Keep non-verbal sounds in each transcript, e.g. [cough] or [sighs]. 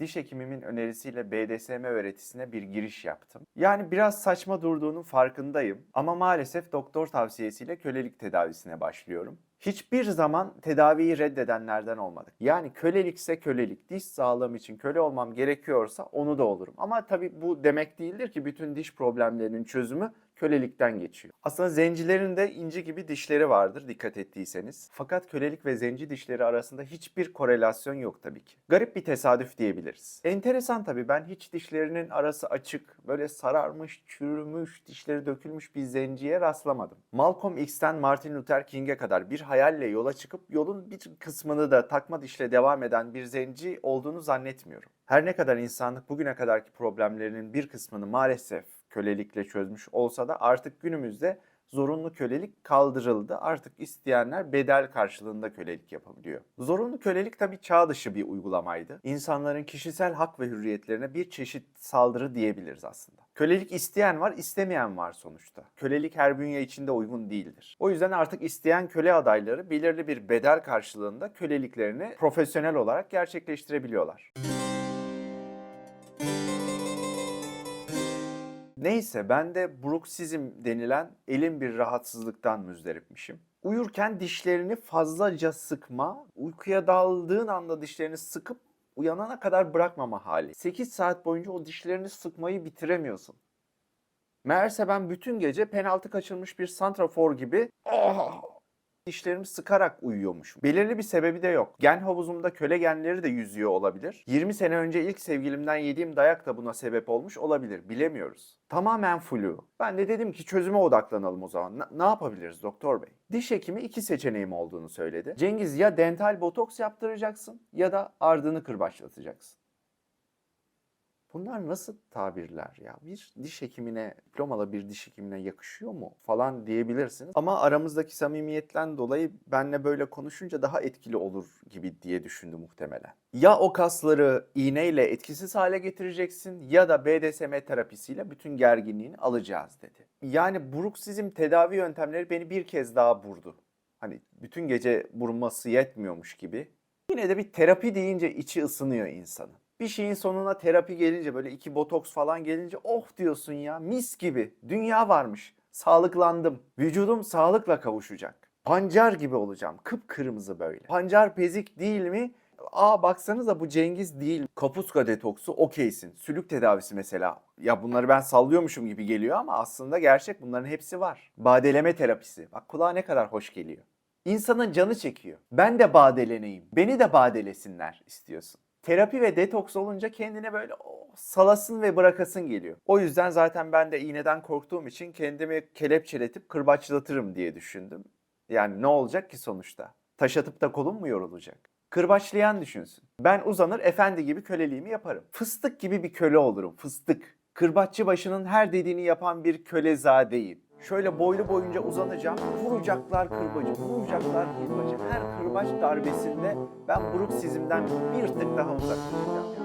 diş hekimimin önerisiyle BDSM öğretisine bir giriş yaptım. Yani biraz saçma durduğunun farkındayım ama maalesef doktor tavsiyesiyle kölelik tedavisine başlıyorum. Hiçbir zaman tedaviyi reddedenlerden olmadık. Yani kölelikse kölelik, diş sağlığım için köle olmam gerekiyorsa onu da olurum. Ama tabii bu demek değildir ki bütün diş problemlerinin çözümü kölelikten geçiyor. Aslında zencilerin de inci gibi dişleri vardır dikkat ettiyseniz. Fakat kölelik ve zenci dişleri arasında hiçbir korelasyon yok tabii ki. Garip bir tesadüf diyebiliriz. Enteresan tabii ben hiç dişlerinin arası açık, böyle sararmış, çürümüş, dişleri dökülmüş bir zenciye rastlamadım. Malcolm X'ten Martin Luther King'e kadar bir hayalle yola çıkıp yolun bir kısmını da takma dişle devam eden bir zenci olduğunu zannetmiyorum. Her ne kadar insanlık bugüne kadarki problemlerinin bir kısmını maalesef kölelikle çözmüş olsa da artık günümüzde zorunlu kölelik kaldırıldı. Artık isteyenler bedel karşılığında kölelik yapabiliyor. Zorunlu kölelik tabii çağ dışı bir uygulamaydı. İnsanların kişisel hak ve hürriyetlerine bir çeşit saldırı diyebiliriz aslında. Kölelik isteyen var, istemeyen var sonuçta. Kölelik her bünye içinde uygun değildir. O yüzden artık isteyen köle adayları belirli bir bedel karşılığında köleliklerini profesyonel olarak gerçekleştirebiliyorlar. Neyse ben de bruksizm denilen elin bir rahatsızlıktan müzdaripmişim. Uyurken dişlerini fazlaca sıkma, uykuya daldığın anda dişlerini sıkıp uyanana kadar bırakmama hali. 8 saat boyunca o dişlerini sıkmayı bitiremiyorsun. Meğerse ben bütün gece penaltı kaçırmış bir santrafor gibi "Ah!" Dişlerimi sıkarak uyuyormuşum. Belirli bir sebebi de yok. Gen havuzumda köle genleri de yüzüyor olabilir. 20 sene önce ilk sevgilimden yediğim dayak da buna sebep olmuş olabilir. Bilemiyoruz. Tamamen flu. Ben de dedim ki çözüme odaklanalım o zaman. Na- ne yapabiliriz doktor bey? Diş hekimi iki seçeneğim olduğunu söyledi. Cengiz ya dental botoks yaptıracaksın ya da ardını kırbaçlatacaksın. Bunlar nasıl tabirler ya? Bir diş hekimine, diplomalı bir diş hekimine yakışıyor mu falan diyebilirsiniz. Ama aramızdaki samimiyetten dolayı benle böyle konuşunca daha etkili olur gibi diye düşündü muhtemelen. Ya o kasları iğneyle etkisiz hale getireceksin ya da BDSM terapisiyle bütün gerginliğini alacağız dedi. Yani bruksizm tedavi yöntemleri beni bir kez daha vurdu. Hani bütün gece vurması yetmiyormuş gibi. Yine de bir terapi deyince içi ısınıyor insanın. Bir şeyin sonuna terapi gelince böyle iki botoks falan gelince oh diyorsun ya mis gibi. Dünya varmış. Sağlıklandım. Vücudum sağlıkla kavuşacak. Pancar gibi olacağım. Kıpkırmızı böyle. Pancar pezik değil mi? Aa baksanıza bu Cengiz değil. Kapuska detoksu okeysin. Sülük tedavisi mesela. Ya bunları ben sallıyormuşum gibi geliyor ama aslında gerçek bunların hepsi var. Badeleme terapisi. Bak kulağa ne kadar hoş geliyor. İnsanın canı çekiyor. Ben de badeleneyim. Beni de badelesinler istiyorsun. Terapi ve detoks olunca kendine böyle salasın ve bırakasın geliyor. O yüzden zaten ben de iğneden korktuğum için kendimi kelepçeletip kırbaçlatırım diye düşündüm. Yani ne olacak ki sonuçta? Taş atıp da kolum mu yorulacak? Kırbaçlayan düşünsün. Ben uzanır efendi gibi köleliğimi yaparım. Fıstık gibi bir köle olurum. Fıstık. Kırbaççı başının her dediğini yapan bir kölezadeyim. Şöyle boylu boyunca uzanacağım. Vuracaklar kırbacı, vuracaklar kırbacı. Her kırbaç darbesinde ben bruksizmden bir tık daha uzaklaşacağım. ya.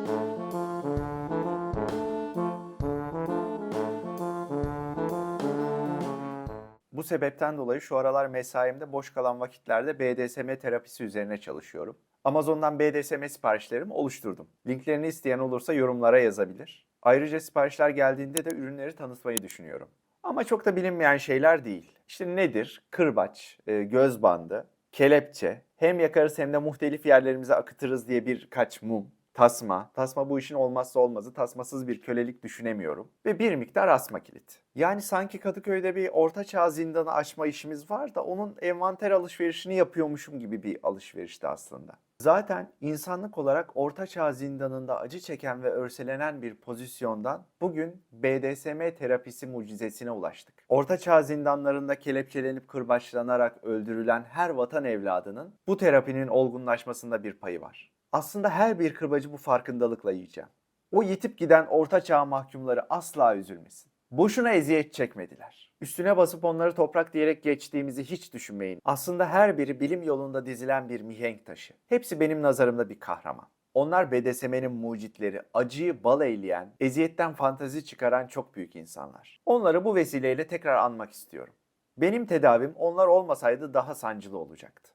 Bu sebepten dolayı şu aralar mesaimde boş kalan vakitlerde BDSM terapisi üzerine çalışıyorum. Amazon'dan BDSM siparişlerimi oluşturdum. Linklerini isteyen olursa yorumlara yazabilir. Ayrıca siparişler geldiğinde de ürünleri tanıtmayı düşünüyorum. Ama çok da bilinmeyen şeyler değil. İşte nedir? Kırbaç, e, göz bandı, kelepçe, hem yakarız hem de muhtelif yerlerimize akıtırız diye birkaç mum, tasma. Tasma bu işin olmazsa olmazı. Tasmasız bir kölelik düşünemiyorum. Ve bir miktar asma kilit. Yani sanki Kadıköy'de bir ortaçağ zindanı açma işimiz var da onun envanter alışverişini yapıyormuşum gibi bir alışverişti aslında. Zaten insanlık olarak ortaçağ zindanında acı çeken ve örselenen bir pozisyondan bugün BDSM terapisi mucizesine ulaştık. Ortaçağ zindanlarında kelepçelenip kırbaçlanarak öldürülen her vatan evladının bu terapinin olgunlaşmasında bir payı var. Aslında her bir kırbacı bu farkındalıkla yiyeceğim. O yitip giden ortaçağ mahkumları asla üzülmesin. Boşuna eziyet çekmediler. Üstüne basıp onları toprak diyerek geçtiğimizi hiç düşünmeyin. Aslında her biri bilim yolunda dizilen bir mihenk taşı. Hepsi benim nazarımda bir kahraman. Onlar BDSM'nin mucitleri, acıyı bal eyleyen, eziyetten fantazi çıkaran çok büyük insanlar. Onları bu vesileyle tekrar anmak istiyorum. Benim tedavim onlar olmasaydı daha sancılı olacaktı.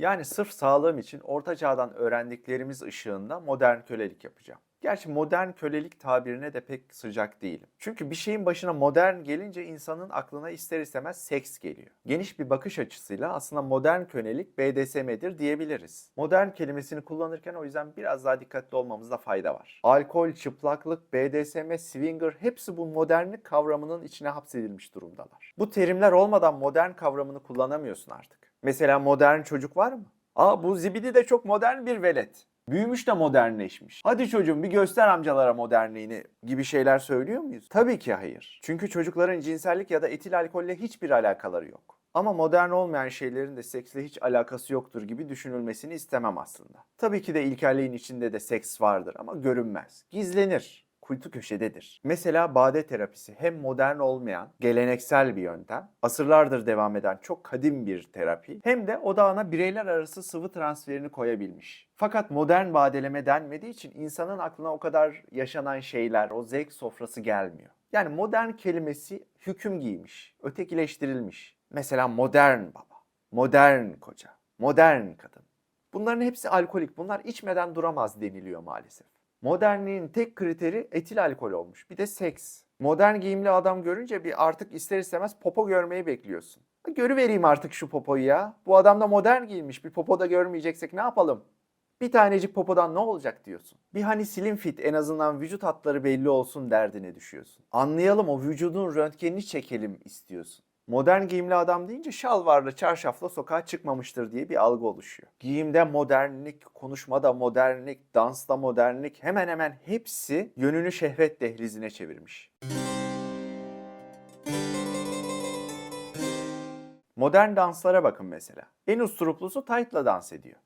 Yani sırf sağlığım için orta çağdan öğrendiklerimiz ışığında modern kölelik yapacağım. Gerçi modern kölelik tabirine de pek sıcak değilim. Çünkü bir şeyin başına modern gelince insanın aklına ister istemez seks geliyor. Geniş bir bakış açısıyla aslında modern kölelik BDSM'dir diyebiliriz. Modern kelimesini kullanırken o yüzden biraz daha dikkatli olmamızda fayda var. Alkol, çıplaklık, BDSM, swinger hepsi bu modernlik kavramının içine hapsedilmiş durumdalar. Bu terimler olmadan modern kavramını kullanamıyorsun artık. Mesela modern çocuk var mı? Aa bu zibidi de çok modern bir velet. Büyümüş de modernleşmiş. Hadi çocuğum bir göster amcalara modernliğini gibi şeyler söylüyor muyuz? Tabii ki hayır. Çünkü çocukların cinsellik ya da etil alkolle hiçbir alakaları yok. Ama modern olmayan şeylerin de seksle hiç alakası yoktur gibi düşünülmesini istemem aslında. Tabii ki de ilkelliğin içinde de seks vardır ama görünmez. Gizlenir kuytu köşededir. Mesela bade terapisi hem modern olmayan, geleneksel bir yöntem, asırlardır devam eden çok kadim bir terapi, hem de odağına bireyler arası sıvı transferini koyabilmiş. Fakat modern badeleme denmediği için insanın aklına o kadar yaşanan şeyler, o zevk sofrası gelmiyor. Yani modern kelimesi hüküm giymiş, ötekileştirilmiş. Mesela modern baba, modern koca, modern kadın. Bunların hepsi alkolik. Bunlar içmeden duramaz deniliyor maalesef. Modernliğin tek kriteri etil alkol olmuş. Bir de seks. Modern giyimli adam görünce bir artık ister istemez popo görmeyi bekliyorsun. Görüvereyim artık şu popoyu ya. Bu adam da modern giyinmiş. Bir popo da görmeyeceksek ne yapalım? Bir tanecik popodan ne olacak diyorsun. Bir hani slim fit en azından vücut hatları belli olsun derdine düşüyorsun. Anlayalım o vücudun röntgenini çekelim istiyorsun. Modern giyimli adam deyince şalvarlı, çarşafla sokağa çıkmamıştır diye bir algı oluşuyor. Giyimde modernlik, konuşmada modernlik, dansta modernlik hemen hemen hepsi yönünü şehvet dehlizine çevirmiş. Modern danslara bakın mesela. En usturuplusu tight'la dans ediyor.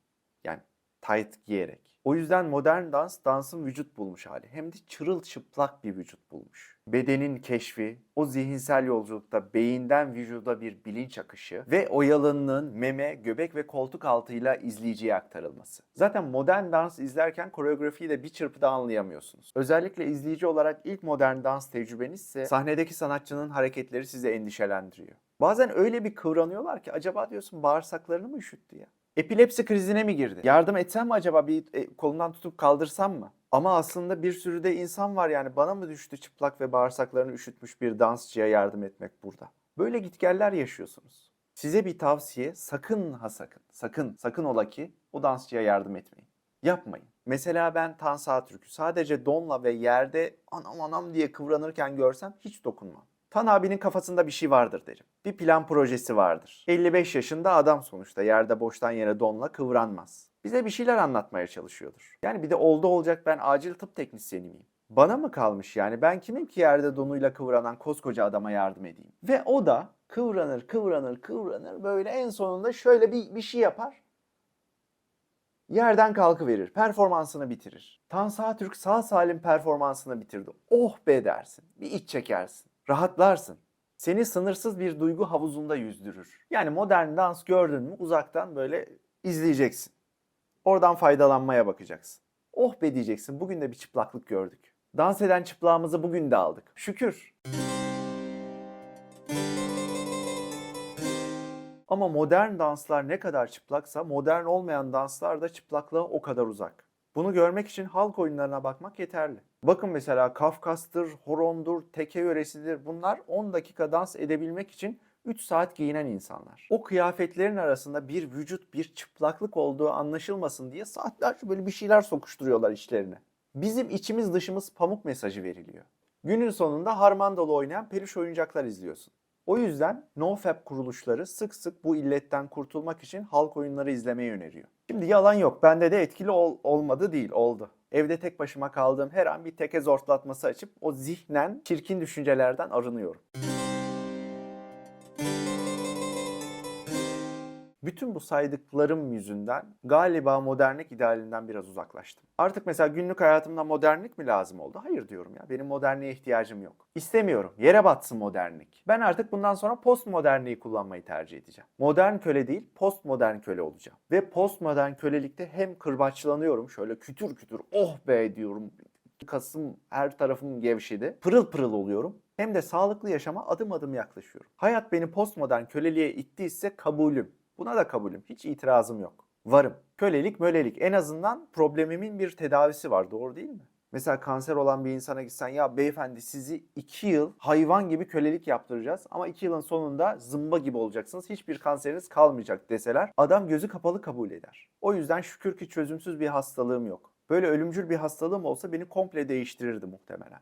Yani tight giyerek. O yüzden modern dans dansın vücut bulmuş hali. Hem de çırılçıplak bir vücut bulmuş. Bedenin keşfi, o zihinsel yolculukta beyinden vücuda bir bilinç akışı ve o yalınlığın meme, göbek ve koltuk altıyla izleyiciye aktarılması. Zaten modern dans izlerken koreografiyi de bir çırpıda anlayamıyorsunuz. Özellikle izleyici olarak ilk modern dans tecrübenizse sahnedeki sanatçının hareketleri sizi endişelendiriyor. Bazen öyle bir kıvranıyorlar ki acaba diyorsun bağırsaklarını mı üşüttü ya? Epilepsi krizine mi girdi? Yardım etsem mi acaba bir e, kolundan tutup kaldırsam mı? Ama aslında bir sürü de insan var yani bana mı düştü çıplak ve bağırsaklarını üşütmüş bir dansçıya yardım etmek burada? Böyle gitgeller yaşıyorsunuz. Size bir tavsiye sakın ha sakın, sakın, sakın ola ki o dansçıya yardım etmeyin. Yapmayın. Mesela ben Tan Türk'ü sadece donla ve yerde anam anam diye kıvranırken görsem hiç dokunmam. Tan abinin kafasında bir şey vardır derim. Bir plan projesi vardır. 55 yaşında adam sonuçta yerde boştan yere donla kıvranmaz. Bize bir şeyler anlatmaya çalışıyordur. Yani bir de oldu olacak ben acil tıp teknisyeni miyim? Bana mı kalmış yani ben kimim ki yerde donuyla kıvranan koskoca adama yardım edeyim? Ve o da kıvranır kıvranır kıvranır böyle en sonunda şöyle bir, bir şey yapar. Yerden kalkıverir, performansını bitirir. Tan Türk sağ salim performansını bitirdi. Oh be dersin, bir iç çekersin rahatlarsın. Seni sınırsız bir duygu havuzunda yüzdürür. Yani modern dans gördün mü uzaktan böyle izleyeceksin. Oradan faydalanmaya bakacaksın. Oh be diyeceksin bugün de bir çıplaklık gördük. Dans eden çıplağımızı bugün de aldık. Şükür. Ama modern danslar ne kadar çıplaksa modern olmayan danslar da çıplaklığa o kadar uzak. Bunu görmek için halk oyunlarına bakmak yeterli. Bakın mesela Kafkas'tır, horondur, teke yöresidir. Bunlar 10 dakika dans edebilmek için 3 saat giyinen insanlar. O kıyafetlerin arasında bir vücut, bir çıplaklık olduğu anlaşılmasın diye saatlerce böyle bir şeyler sokuşturuyorlar içlerine. Bizim içimiz dışımız pamuk mesajı veriliyor. Günün sonunda harmandalı oynayan peluş oyuncaklar izliyorsun. O yüzden NoFap kuruluşları sık sık bu illetten kurtulmak için halk oyunları izlemeyi öneriyor. Şimdi yalan yok. Bende de etkili ol, olmadı değil, oldu. Evde tek başıma kaldığım her an bir teke zortlatması açıp o zihnen çirkin düşüncelerden arınıyorum. Bütün bu saydıklarım yüzünden galiba modernlik idealinden biraz uzaklaştım. Artık mesela günlük hayatımda modernlik mi lazım oldu? Hayır diyorum ya. Benim modernliğe ihtiyacım yok. İstemiyorum. Yere batsın modernlik. Ben artık bundan sonra postmodernliği kullanmayı tercih edeceğim. Modern köle değil, postmodern köle olacağım. Ve postmodern kölelikte hem kırbaçlanıyorum şöyle kütür kütür oh be diyorum. Kasım her tarafım gevşedi. Pırıl pırıl oluyorum hem de sağlıklı yaşama adım adım yaklaşıyorum. Hayat beni postmodern köleliğe ittiyse kabulüm. Buna da kabulüm. Hiç itirazım yok. Varım. Kölelik mölelik. En azından problemimin bir tedavisi var. Doğru değil mi? Mesela kanser olan bir insana gitsen ya beyefendi sizi 2 yıl hayvan gibi kölelik yaptıracağız ama 2 yılın sonunda zımba gibi olacaksınız. Hiçbir kanseriniz kalmayacak deseler adam gözü kapalı kabul eder. O yüzden şükür ki çözümsüz bir hastalığım yok. Böyle ölümcül bir hastalığım olsa beni komple değiştirirdi muhtemelen.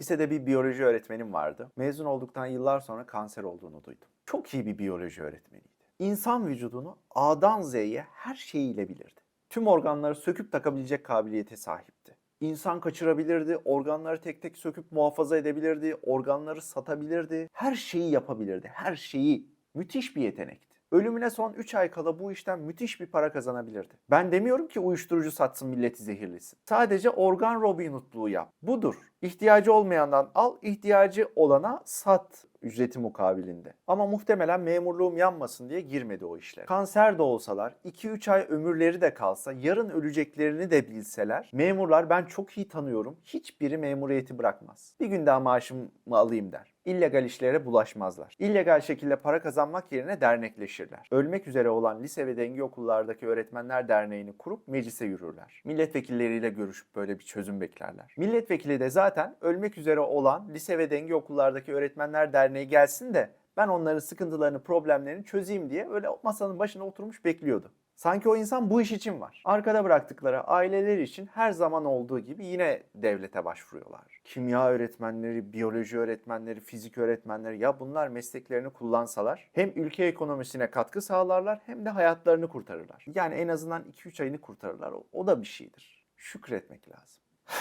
Lisede bir biyoloji öğretmenim vardı. Mezun olduktan yıllar sonra kanser olduğunu duydum. Çok iyi bir biyoloji öğretmeniydi. İnsan vücudunu A'dan Z'ye her şeyiyle bilirdi. Tüm organları söküp takabilecek kabiliyete sahipti. İnsan kaçırabilirdi, organları tek tek söküp muhafaza edebilirdi, organları satabilirdi. Her şeyi yapabilirdi, her şeyi. Müthiş bir yetenekti. Ölümüne son 3 ay kala bu işten müthiş bir para kazanabilirdi. Ben demiyorum ki uyuşturucu satsın milleti zehirlesin. Sadece organ Robin Hood'luğu yap. Budur. İhtiyacı olmayandan al, ihtiyacı olana sat ücreti mukabilinde. Ama muhtemelen memurluğum yanmasın diye girmedi o işlere. Kanser de olsalar, 2-3 ay ömürleri de kalsa, yarın öleceklerini de bilseler, memurlar ben çok iyi tanıyorum, hiçbiri memuriyeti bırakmaz. Bir gün daha maaşımı alayım der. İllegal işlere bulaşmazlar. İllegal şekilde para kazanmak yerine dernekleşirler. Ölmek üzere olan lise ve denge okullardaki öğretmenler derneğini kurup meclise yürürler. Milletvekilleriyle görüşüp böyle bir çözüm beklerler. Milletvekili de zaten ölmek üzere olan lise ve denge okullardaki öğretmenler derneği gelsin de ben onların sıkıntılarını, problemlerini çözeyim diye öyle masanın başına oturmuş bekliyordu. Sanki o insan bu iş için var. Arkada bıraktıkları aileleri için her zaman olduğu gibi yine devlete başvuruyorlar. Kimya öğretmenleri, biyoloji öğretmenleri, fizik öğretmenleri ya bunlar mesleklerini kullansalar hem ülke ekonomisine katkı sağlarlar hem de hayatlarını kurtarırlar. Yani en azından 2-3 ayını kurtarırlar. O, o da bir şeydir. Şükretmek lazım. [sighs]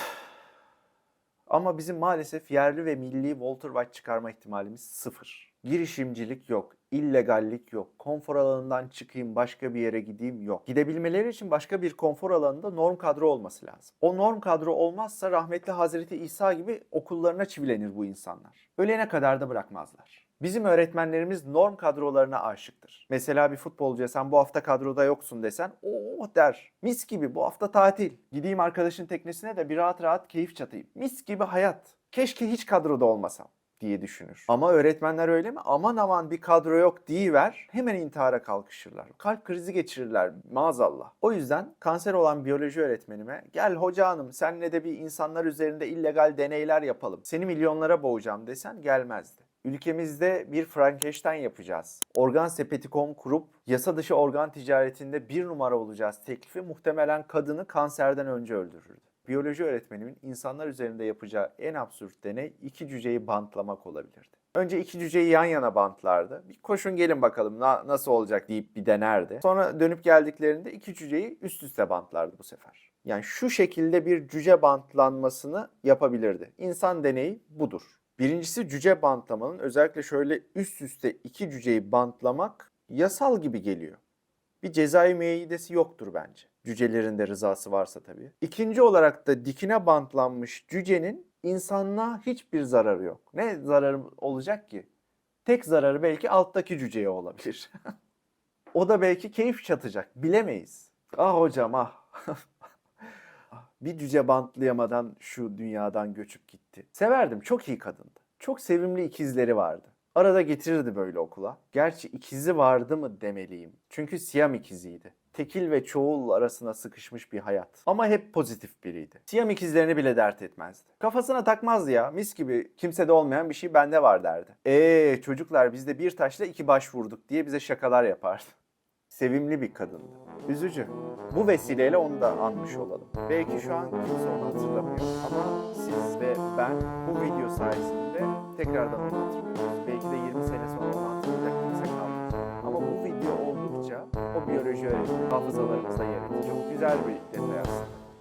Ama bizim maalesef yerli ve milli Walter White çıkarma ihtimalimiz sıfır. Girişimcilik yok, illegallik yok, konfor alanından çıkayım başka bir yere gideyim yok. Gidebilmeleri için başka bir konfor alanında norm kadro olması lazım. O norm kadro olmazsa rahmetli Hazreti İsa gibi okullarına çivilenir bu insanlar. Ölene kadar da bırakmazlar. Bizim öğretmenlerimiz norm kadrolarına aşıktır. Mesela bir futbolcuya sen bu hafta kadroda yoksun desen oh der. Mis gibi bu hafta tatil. Gideyim arkadaşın teknesine de bir rahat rahat keyif çatayım. Mis gibi hayat. Keşke hiç kadroda olmasam diye düşünür. Ama öğretmenler öyle mi? Aman aman bir kadro yok deyiver hemen intihara kalkışırlar. Kalp krizi geçirirler maazallah. O yüzden kanser olan biyoloji öğretmenime gel hoca hanım senle de bir insanlar üzerinde illegal deneyler yapalım. Seni milyonlara boğacağım desen gelmezdi. Ülkemizde bir Frankenstein yapacağız. Organ sepeti.com kurup yasa dışı organ ticaretinde bir numara olacağız teklifi muhtemelen kadını kanserden önce öldürürdü. Biyoloji öğretmenimin insanlar üzerinde yapacağı en absürt deney iki cüceyi bantlamak olabilirdi. Önce iki cüceyi yan yana bantlardı. Bir koşun gelin bakalım na- nasıl olacak deyip bir denerdi. Sonra dönüp geldiklerinde iki cüceyi üst üste bantlardı bu sefer. Yani şu şekilde bir cüce bantlanmasını yapabilirdi. İnsan deneyi budur. Birincisi cüce bantlamanın özellikle şöyle üst üste iki cüceyi bantlamak yasal gibi geliyor. Bir cezai müeyyidesi yoktur bence. Cücelerin de rızası varsa tabii. İkinci olarak da dikine bantlanmış cücenin insanlığa hiçbir zararı yok. Ne zararı olacak ki? Tek zararı belki alttaki cüceye olabilir. [laughs] o da belki keyif çatacak. Bilemeyiz. Ah hocam ah. [laughs] bir cüce bantlayamadan şu dünyadan göçüp gitti. Severdim. Çok iyi kadındı. Çok sevimli ikizleri vardı. Arada getirirdi böyle okula. Gerçi ikizi vardı mı demeliyim. Çünkü Siyam ikiziydi. Tekil ve çoğul arasına sıkışmış bir hayat. Ama hep pozitif biriydi. Siyam ikizlerini bile dert etmezdi. Kafasına takmazdı ya. Mis gibi kimsede olmayan bir şey bende var derdi. Eee çocuklar biz de bir taşla iki baş vurduk diye bize şakalar yapardı. Sevimli bir kadındı. Üzücü. Bu vesileyle onu da anmış olalım. Belki şu an kimse onu hatırlamıyor ama siz ve ben bu video sayesinde tekrardan onu hatırlıyoruz. Belki de 20 sene sonra biyoloji öğretmeni hafızalarımızda yer edecek. Çok güzel bir detay aslında.